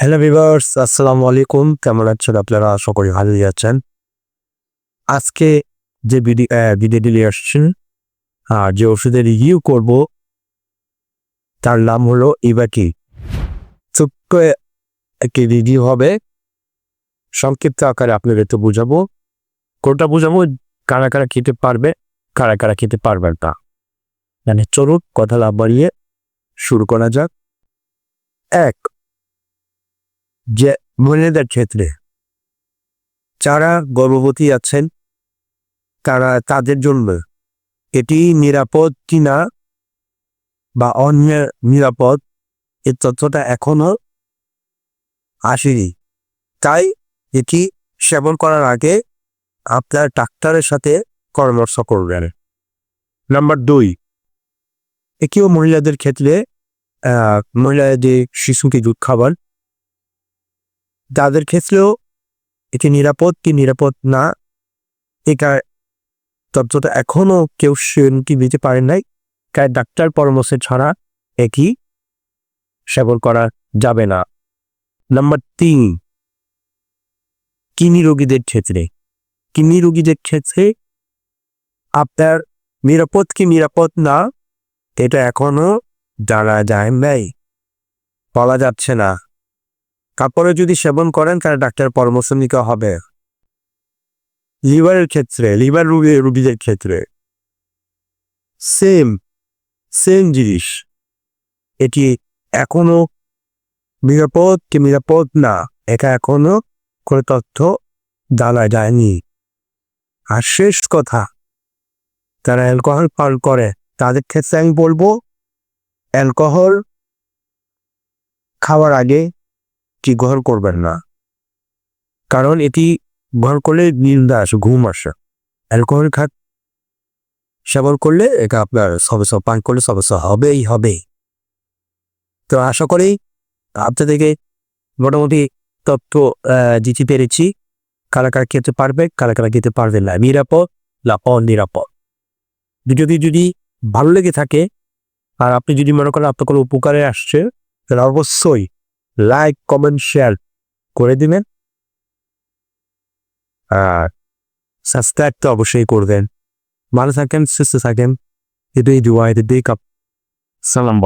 Hello viewers আসসালামু আলাইকুম কেমন আছেন আপনারা? আশা করি ভালোই আছেন। আজকে যে ভিডিও ভিডিওটি নিয়ে আসছেন, আর যে ওষুধের রিভিউ করব, তার নাম হলো ইভাটি ছোট্ট একটি রিভিউ হবে, সংক্ষিপ্ত আকারে আপনাদের তো বুঝাবো। কোনটা বুঝাবো? কারা কারা খেতে পারবে, কারা কারা খেতে পারবেন না। মানে চলুন, কথা লাভ বাড়িয়ে শুরু করা যাক। এক যে মহিলাদের ক্ষেত্রে যারা গর্ভবতী আছেন, তারা তাদের জন্য এটি নিরাপদ কিনা বা অন্য নিরাপদ এর তথ্যটা এখনও আসেনি। তাই এটি সেবন করার আগে আপনার ডাক্তারের সাথে পরামর্শ করবেন। নাম্বার দুই এটিও মহিলাদের ক্ষেত্রে মহিলাদের শিশুকে দুধ খাবার তাদের ক্ষেত্রেও এটি নিরাপদ কি নিরাপদ না এটা তথ্যটা এখনও কেউ কি দিতে পারেন নাই। তাই ডাক্তার পরামর্শ ছাড়া একই সেবন করা যাবে না। নাম্বার তিন, কিডনি রোগীদের ক্ষেত্রে। কিডনি রোগীদের ক্ষেত্রে আপনার নিরাপদ কি নিরাপদ না, এটা এখনও জানা যায় নাই। বলা যাচ্ছে না। তারপরে যদি সেবন করেন, তাহলে ডাক্তার পরামর্শ নিতে হবে। লিভারের ক্ষেত্রে, লিভার রুগী, রুগীদের ক্ষেত্রে। সেম সেম জিনিস। এটি এখনও নিরাপদ কি নিরাপদ না, এটা এখনও কোনো তথ্য জানা যায়নি। আর শেষ কথা তারা অ্যালকোহল পান করে, তাদের ক্ষেত্রে আমি বলব, অ্যালকোহল খাওয়ার আগে কি গ্রহণ করবেন না? কারণ এটি গ্রহণ করলে নিন্দা আসে, ঘুম আসে। অ্যালকোহল খাত সেবন করলে এটা আপনার সমস্যা, পান করলে সমস্যা হবেই হবে তো আশা করি আপনাদেরকে মোটামুটি তথ্য দিতে পেরেছি। কারা কারা খেতে পারবে, কারা কারা খেতে পারবে না, নিরাপদ না অনিরাপদ? যদি যদি ভালো লেগে থাকে, আর আপনি যদি মনে করেন আপনার কোনো উপকারে আসছে, তাহলে অবশ্যই লাইক কমেন্ট শেয়ার করে দিবেন। আর সাবস্ক্রাইব তো অবশ্যই করবেন। ভালো থাকেন, সুস্থ থাকেন। এটাই দুয়াই দিক আপ সালাম